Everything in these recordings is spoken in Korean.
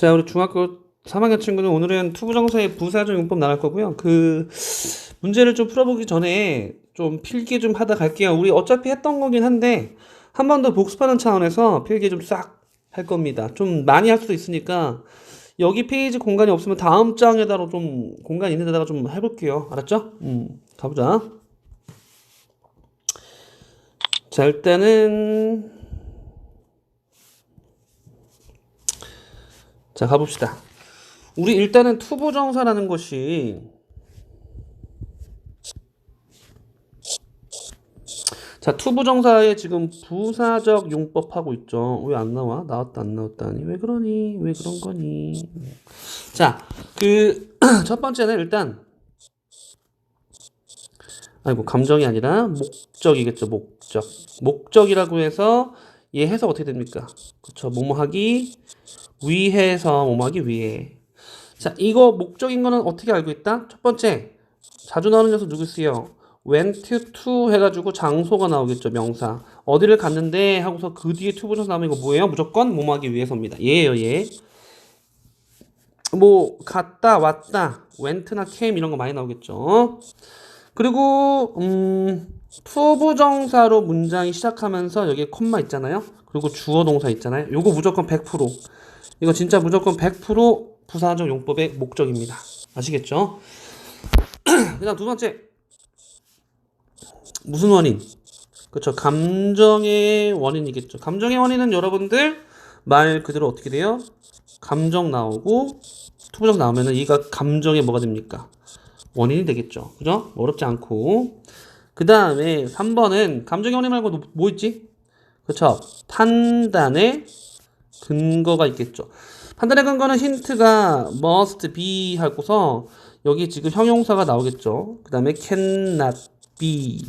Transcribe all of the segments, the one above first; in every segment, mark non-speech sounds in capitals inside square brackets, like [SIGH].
자, 우리 중학교 3학년 친구는 오늘은 투부정사의 부사적 용법 나갈 거고요. 그 문제를 좀 풀어보기 전에 좀 필기 좀 하다 갈게요. 우리 어차피 했던 거긴 한데 한 번 더 복습하는 차원에서 필기 좀 싹 할 겁니다. 좀 많이 할 수도 있으니까 여기 페이지 공간이 없으면 다음 장에다가 좀 공간 있는 데다가 좀 해볼게요. 알았죠? 음, 가보자. 자, 일단은 자, 가봅시다. 우리 일단은 투부정사라는 것이 자, 투부 정사의 지금 부사적 용법 하고 있죠. 왜 안 나와? 나왔다, 안 나왔다니. 왜 그러니? 왜 그런 거니? 자, 그, [CLEARS THROAT] 첫 번째는 일단, 아이고, 감정이 아니라 목적이겠죠, 목적. 목적이라고 해서 얘 해석 어떻게 됩니까? 그쵸, 뭐뭐 하기 위해서 뭐뭐 하기 위해. 자, 이거 목적인 거는 어떻게 알고 있다? 첫 번째, 자주 나오는 녀석 누구 있어요? went to 해가지고 장소가 나오겠죠, 명사. 어디를 갔는데 하고서 그 뒤에 to 붙여서 나오면 이거 뭐예요? 무조건 뭐뭐 하기 위해서입니다. 얘예요, 얘. 뭐, 갔다, 왔다, went나 came 이런 거 많이 나오겠죠. 그리고, 음, 투부정사로 문장이 시작하면서 여기에 콤마 있잖아요. 그리고 주어 동사 있잖아요. 요거 무조건 100%. 이거 진짜 무조건 100% 부사적 용법의 목적입니다. 아시겠죠? [CLEARS THROAT] 그 다음 두 번째. 무슨 원인? 그렇죠. 감정의 원인이겠죠. 감정의 원인은 여러분들 말 그대로 어떻게 돼요? 감정 나오고 투부정 나오면은 이가 감정의 뭐가 됩니까? 원인이 되겠죠. 그죠? 어렵지 않고. 그 다음에 3번은 감정의 원인 말고 뭐 있지? 그렇죠. 판단의 근거가 있겠죠. 판단의 근거는 힌트가 must be 하고서 여기 지금 형용사가 나오겠죠. 그 다음에 cannot be.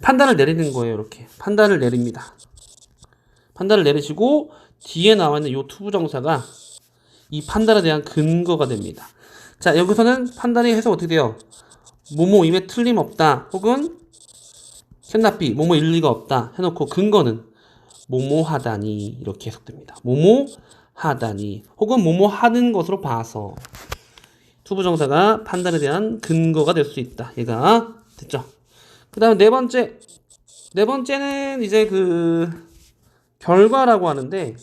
판단을 내리는 거예요. 이렇게 판단을 내립니다. 판단을 내리시고 뒤에 나와 있는 요 투부정사가 이 판단에 대한 근거가 됩니다. 자 여기서는 판단이 해서 어떻게 돼요? 뭐뭐임에 틀림없다 혹은 be 뭐뭐 일리가 없다 해놓고 근거는 뭐뭐 하다니 이렇게 해석됩니다. 뭐뭐 하다니 혹은 뭐뭐 하는 것으로 봐서 투부정사가 판단에 대한 근거가 될 수 있다. 얘가 됐죠? 그 다음 네 번째 네 번째는 이제 그 결과라고 하는데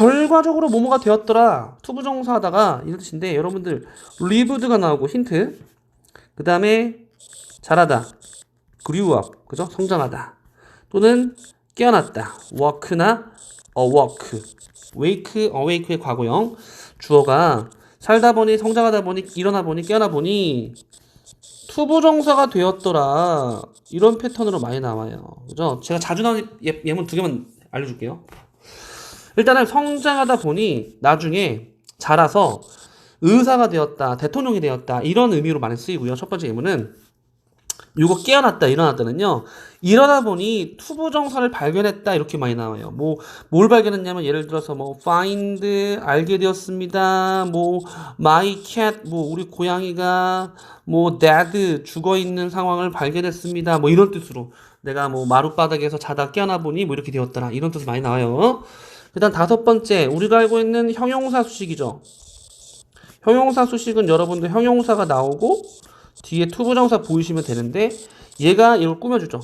결과적으로 뭐뭐가 되었더라. 투부정사 하다가 이런 뜻인데 여러분들 리브드가 나오고 힌트. 그 다음에 grew up 그죠? 성장하다. 또는 깨어났다. walk나 awake wake awake의 과거형. 주어가 살다 보니 성장하다 보니 일어나 보니 깨어나 보니 투부정사가 되었더라. 이런 패턴으로 많이 나와요. 그죠? 제가 자주 나오는 예, 예문 두 개만 알려줄게요 일단은 성장하다 보니 나중에 자라서 의사가 되었다 대통령이 되었다 이런 의미로 많이 쓰이고요. 첫 번째 예문은 이거 깨어났다 일어났다는요. 일어나 보니 투부 정사를 발견했다 이렇게 많이 나와요. 뭐 뭘 발견했냐면 예를 들어서 뭐 find 알게 되었습니다. 뭐 my cat 뭐 우리 고양이가 뭐 dead 죽어 있는 상황을 발견했습니다. 뭐 이런 뜻으로 내가 뭐 마룻바닥에서 자다 깨어나 보니 뭐 이렇게 되었더라. 이런 뜻 많이 나와요 일단 다섯 번째 우리가 알고 있는 형용사 수식이죠 형용사 수식은 여러분들 형용사가 나오고 뒤에 투부정사 보이시면 되는데 얘가 이걸 꾸며주죠.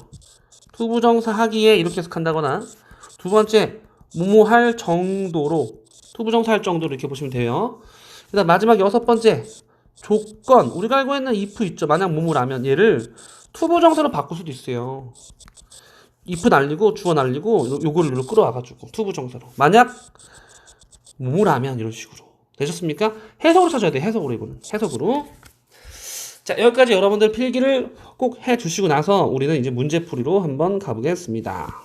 투부정사 하기에 이렇게 해석한다거나 두 번째 뭐뭐 할 정도로 투부정사 할 정도로 이렇게 보시면 돼요. 그다음 마지막 여섯 번째 조건 우리가 알고 있는 if 있죠. 만약 뭐뭐라면 얘를 투부정사로 바꿀 수도 있어요. If 날리고 주어 날리고 요- 요거를 끌어와가지고 투부 정사로 만약 뭐뭐라면 이런 식으로 되셨습니까? 해석으로 찾아야 돼 해석으로 이거는 해석으로 자, 여기까지 여러분들 필기를 꼭 해 주시고 나서 우리는 이제 문제풀이로 한번 가보겠습니다.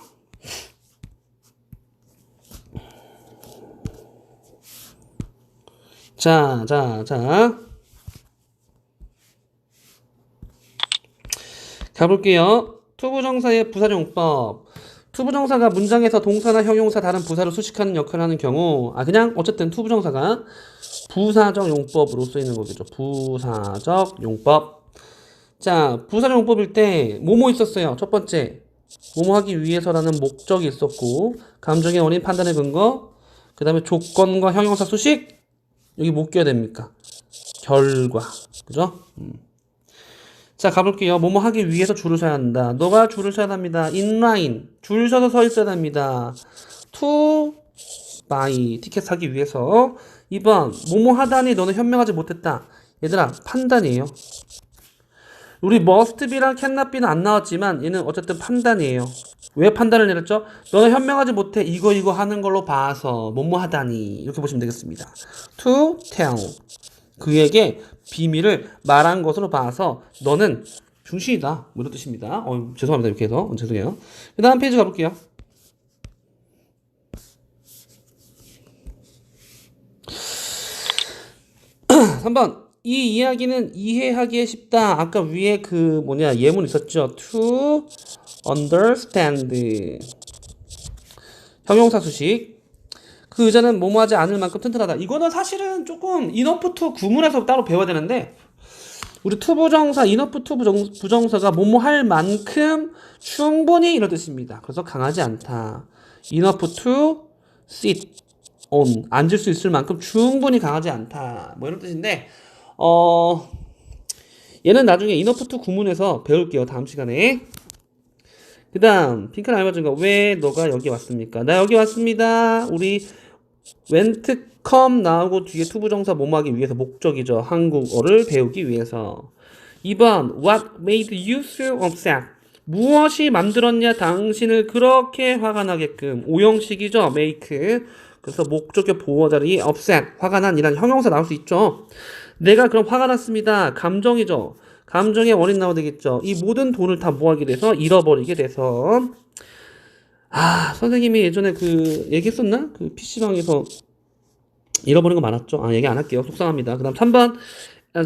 자, 자, 자. 가볼게요. 투부정사의 부사용법. 투부정사가 문장에서 동사나 형용사 다른 부사를 수식하는 역할을 하는 경우, 아, 그냥 어쨌든 투부정사가 부사적 용법으로 쓰이는 거겠죠. 부사적 용법. 자, 부사적 용법일 때 뭐뭐 있었어요? 첫 번째 뭐뭐 하기 위해서라는 목적이 있었고 감정의 원인 판단의 근거 그 다음에 조건과 형용사 수식 여기 못 껴야 됩니까? 결과 그죠? 음. 자 가볼게요. 뭐뭐 하기 위해서 줄을 서야 한다. 너가 줄을 서야 합니다. 인라인 줄 서서 서 있어야 합니다. to buy 티켓 사기 위해서 2번 뭐뭐 하다니 너는 현명하지 못했다. 얘들아 판단이에요. 우리 must be랑 cannot be는 안 나왔지만 얘는 어쨌든 판단이에요. 왜 판단을 내렸죠? 너는 현명하지 못해 이거 이거 하는 걸로 봐서 뭐뭐 하다니 이렇게 보시면 되겠습니다. to tell 그에게 비밀을 말한 것으로 봐서 너는 중신이다 뭐 이런 뜻입니다. 어, 죄송합니다 이렇게 해서 어, 죄송해요. 그 다음 페이지 가볼게요. [CLEARS THROAT] 삼번이 이야기는 이해하기 쉽다. 아까 위에 그 뭐냐 예문 있었죠. to understand. 형용사 수식. 그 의자는 뭐뭐하지 않을 만큼 튼튼하다. 이거는 사실은 조금 to 구문에서 따로 배워야 되는데 우리 to 부정사 enough to 부정, 부정사가 뭐뭐할 만큼 충분히 이런 뜻입니다. 그래서 강하지 않다. to sit on 앉을 수 있을 만큼 충분히 강하지 않다. 뭐 이런 뜻인데 어, 얘는 나중에 이너프트 구문에서 배울게요. 다음 시간에. 그 다음, 핑크는 알맞은가? 왜 너가 여기 왔습니까? 나 여기 왔습니다. 우리 웬트 컴 나오고 뒤에 투부정사 뭐뭐하기 위해서 목적이죠. 한국어를 배우기 위해서. 2번, what made you so upset? 무엇이 만들었냐 당신을 그렇게 화가 나게끔 오형식이죠 make 그래서 목적의 보호 자리 upset 화가 난이란 형용사 나올 수 있죠 내가 그럼 화가 났습니다. 감정이죠. 감정의 원인 나오야 되겠죠. 이 모든 돈을 다 모아게 돼서 잃어버리게 돼서 아 선생님이 예전에 그 얘기했었나? 그 PC방에서 잃어버린 거 많았죠. 아 얘기 안 할게요. 속상합니다. 그 다음 3번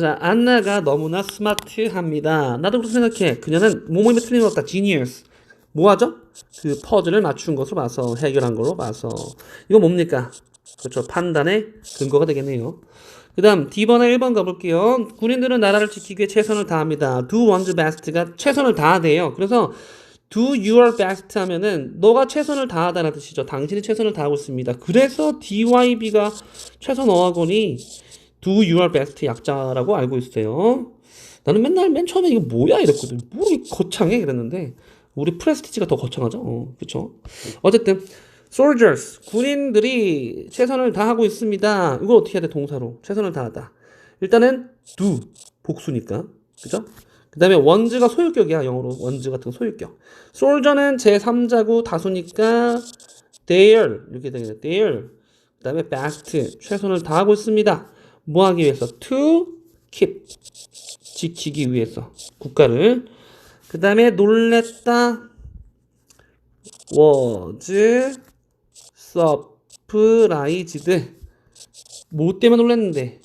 자, 안나가 너무나 스마트합니다. 나도 그렇게 생각해. 그녀는 모모임에 틀림없다. genius. 뭐 하죠? 그 퍼즐을 맞춘 것으로 봐서 해결한 걸로 봐서 이거 뭡니까? 그렇죠. 판단의 근거가 되겠네요. 그 다음 D번에 1번 가볼게요. 군인들은 나라를 지키기 위해 최선을 다합니다. Do one's best가 최선을 다하대요. 그래서 do your best 하면은 너가 최선을 다하다는 뜻이죠. 당신이 최선을 다하고 있습니다. 그래서 DYB가 최선 어학원이 do your best 약자라고 알고 있어요. 나는 맨날 맨 처음에 이거 뭐야 이랬거든. 뭐 거창해 이랬는데 우리 프레스티지가 더 거창하죠. 어, 그렇죠. 어쨌든 soldiers 군인들이 최선을 다하고 있습니다. 이거 어떻게 해야 돼 동사로 최선을 다하다. 일단은 do 복수니까 그죠? 그 다음에 원즈가 소유격이야 영어로 원즈 같은 거 소유격. soldier는 제 3자고 다수니까 their 이렇게 되겠네. their 그 다음에 best 최선을 다하고 있습니다. 뭐 하기 위해서 to keep 지키기 위해서 국가를 그 다음에 놀랬다 was 서프라이즈드 뭐 때문에 놀랐는데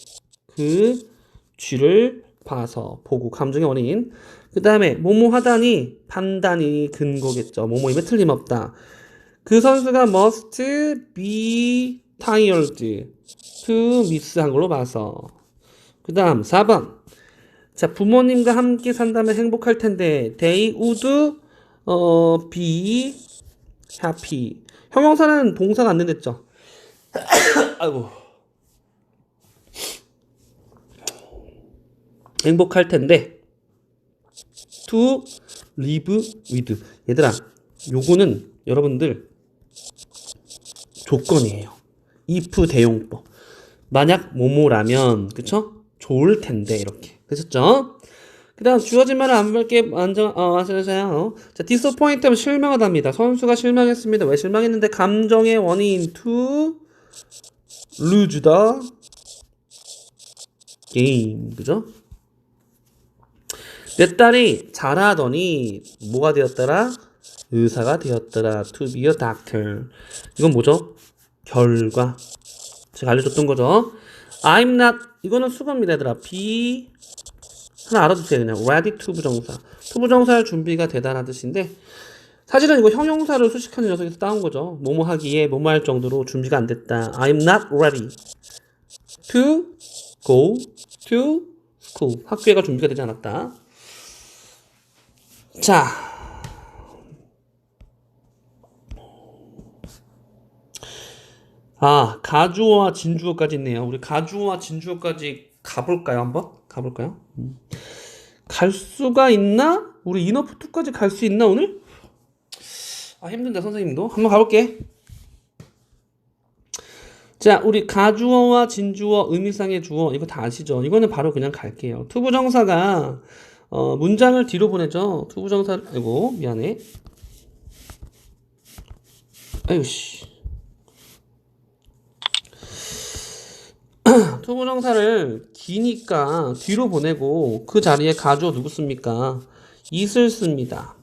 그 쥐를 봐서 보고 감정의 원인 그 다음에 뭐뭐 하다니 판단이 근거겠죠 뭐뭐임에 틀림없다 그 선수가 must be tired to miss 한 걸로 봐서 그 다음 4번 자 부모님과 함께 산다면 행복할 텐데 they would 어, be happy 형용사는 동사가 안 된댔죠. [COUGHS] 아이고. 행복할 텐데 to live with 얘들아 요거는 여러분들 조건이에요. if 대용법. 만약 뭐뭐라면 그쵸? 좋을 텐데 이렇게 되셨죠? 그 다음 주어진 말을 안 볼게 완전 어 맞아요? 자 disappoint 하면 실망하답니다. 선수가 실망했습니다. 왜 실망했는데? 감정의 원인 to lose 그죠? 내 딸이 잘하더니 뭐가 되었더라? 의사가 되었더라. To be a doctor. 이건 뭐죠? 결과. 제가 알려줬던 거죠. I'm not. 이거는 수거입니다 얘들아. Be 하나 알아두세요. 그냥 ready to 부정사. to 부정사할 준비가 대단한 뜻인데 사실은 이거 형용사를 수식하는 녀석에서 따온 거죠. 뭐뭐 하기에 뭐뭐 할 정도로 준비가 안 됐다. I'm not ready to go to school. 학교에가 준비가 되지 않았다. 자. 아, 가주어와 진주어까지 있네요. 우리 가주어와 진주어까지 가볼까요, 한번? 가볼까요? 음. 갈 수가 있나? 우리 이너프 2까지 갈 수 있나, 오늘? 아, 힘든데, 선생님도. 한번 가볼게. 자, 우리 가주어와 진주어, 의미상의 주어, 이거 다 아시죠? 이거는 바로 그냥 갈게요. 투부정사가, 어, 문장을 뒤로 보내죠. 투부정사, 아이고, 미안해. 아유, 씨. [CLEARS THROAT] 투부정사를 기니까 뒤로 보내고 그 자리에 가주어 누구 씁니까? 있을 씁니다.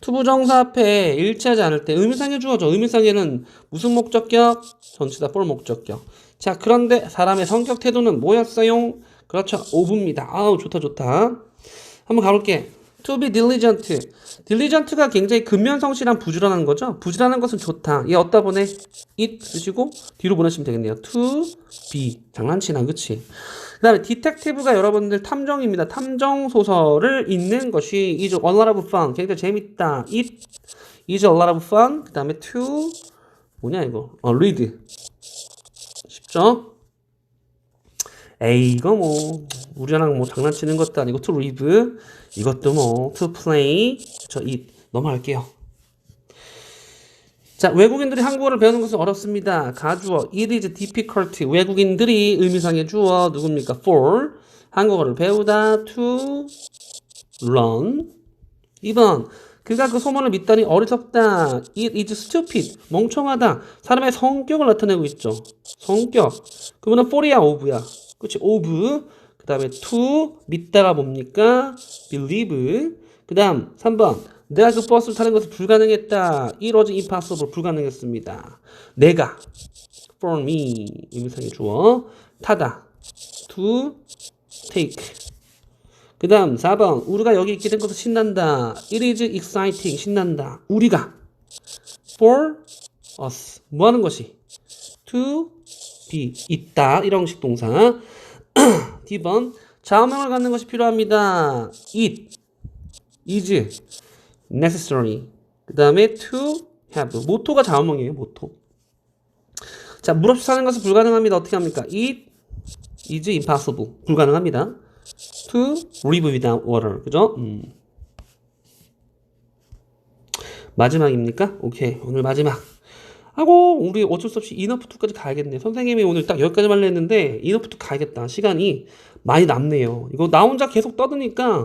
투부정사 앞에 일치하지 않을 때 의미상의 주어죠. 의미상에는 무슨 목적격? 전치다 볼 목적격. 자, 그런데 사람의 성격 태도는 뭐였어요? 그렇죠. 오브입니다. 아우, 좋다, 좋다. 한번 가볼게. To be diligent. diligent가 굉장히 근면 성실한 부지런한 거죠. 부지런한 것은 좋다. 얘 어디다 보내? it 쓰시고 뒤로 보내시면 되겠네요. To be. 장난치나, 그치? 그 다음에 디텍티브가 여러분들 탐정입니다. 탐정 소설을 읽는 것이 is a lot of fun. 굉장히 재밌다. It is a lot of fun. 그 다음에 to 뭐냐 이거? 어, read. 쉽죠? 에이 이거 뭐 우리랑 뭐 장난치는 것도 아니고 to read 이것도 뭐 to play 저 이 넘어갈게요. 자, 외국인들이 한국어를 배우는 것은 어렵습니다. 가주어 it is difficult. 외국인들이 의미상의 주어 누굽니까? for 한국어를 배우다 to learn 2번 그가 그 소문을 믿다니 어리석다. It is stupid. 멍청하다. 사람의 성격을 나타내고 있죠. 성격. 그러면 for이야, of야. 그치? of. 그 다음에 to 믿다가 뭡니까? believe. 그 다음 3번 내가 그 버스를 타는 것은 불가능했다. Was impossible. 불가능했습니다. 내가 for me 의미상의 주어 타다. to take. 그 다음 4번 우리가 여기 있게 된 것은 신난다. It is exciting. 신난다. 우리가 for us 뭐 하는 것이 to be 있다. 일형식 동사 [CLEARS THROAT] D번 좌우명을 갖는 것이 필요합니다. It is necessary. 그 다음에 to have. 모토가 좌우명이에요. 모토. 자, 물 없이 사는 것은 불가능합니다. 어떻게 합니까? It is impossible. 불가능합니다. To live without water. 그죠? 음. 마지막입니까? 오케이. 오늘 마지막. 하고 우리 어쩔 수 없이 이너프2까지 가야겠네. 선생님이 오늘 딱 여기까지만 했는데 이너프2 가야겠다. 시간이 많이 남네요. 이거 나 혼자 계속 떠드니까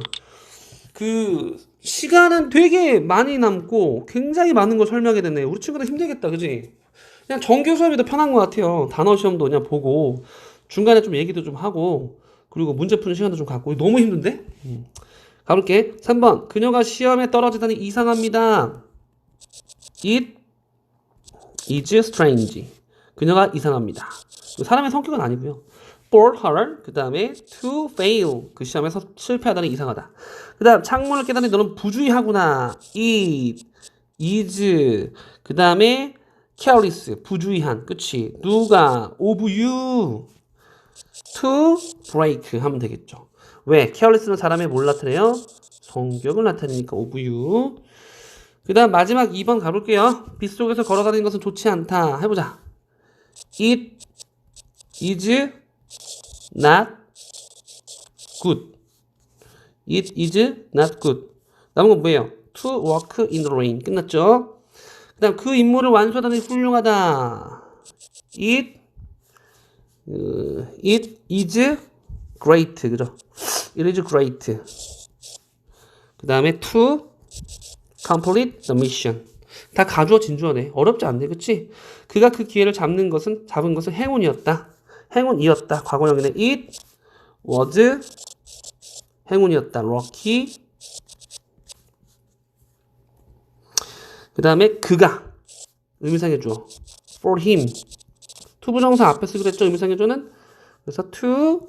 그 시간은 되게 많이 남고 굉장히 많은 걸 설명하게 되네. 우리 친구들 힘들겠다. 그지? 그냥 정규 수업이 더 편한 것 같아요. 단어 시험도 그냥 보고 중간에 좀 얘기도 좀 하고 그리고 문제 푸는 시간도 좀 갖고 너무 힘든데? 음. 가볼게. 3번. 그녀가 시험에 떨어지다니 이상합니다. It is strange. 그녀가 이상합니다. 사람의 성격은 아니고요. For her, 그 다음에 to fail. 그 시험에서 실패하다니 이상하다. 그 다음 창문을 깨다니 너는 부주의하구나. It is. 그 다음에 careless. 부주의한. 그치? 누가 of you. to break 하면 되겠죠. 왜? careless는 사람의 뭘 나타내요? 성격을 나타내니까 of you. 그 다음 마지막 2번 가볼게요. 빗속에서 걸어다니는 것은 좋지 않다. 해보자. It is not good. It is not good. 남은 건 뭐예요? To walk in the rain. 끝났죠? 그 다음 그 임무를 완수하다니 훌륭하다. It, uh, it is great. 그죠? It is great. 그 다음에 to complete the mission. 다 가주어 진주어네. 어렵지 않네. 그치? 그가 그 기회를 잡는 것은, 잡은 것은 행운이었다. 행운이었다. 과거형이네. It was 행운이었다. lucky. 그 다음에 그가 의미상의 주어. for him. 투부정사 앞에 쓰기로 했죠. 의미상의 주어는. 그래서 to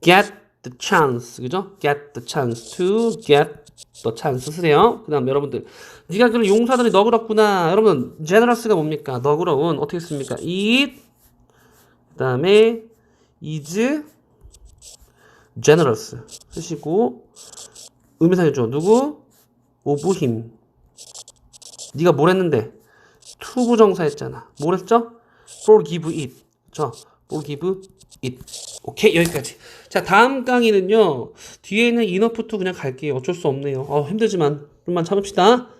get the chance. 그죠? get the chance. to get chance 쓰세요. 그 다음 여러분들. 네가 그런 용사들이 너그럽구나. 여러분, generous가 뭡니까? 너그러운. 어떻게 씁니까? it. 그 다음에 is generous 쓰시고 주어 누구? of him 네가 뭘 했는데 투부정사 했잖아 뭘 했죠? forgive it. 자, forgive it. 오케이, 여기까지. 자, 다음 강의는요, 뒤에는 enough to 그냥 갈게요. 어쩔 수 없네요. 어, 힘들지만, 좀만 참읍시다.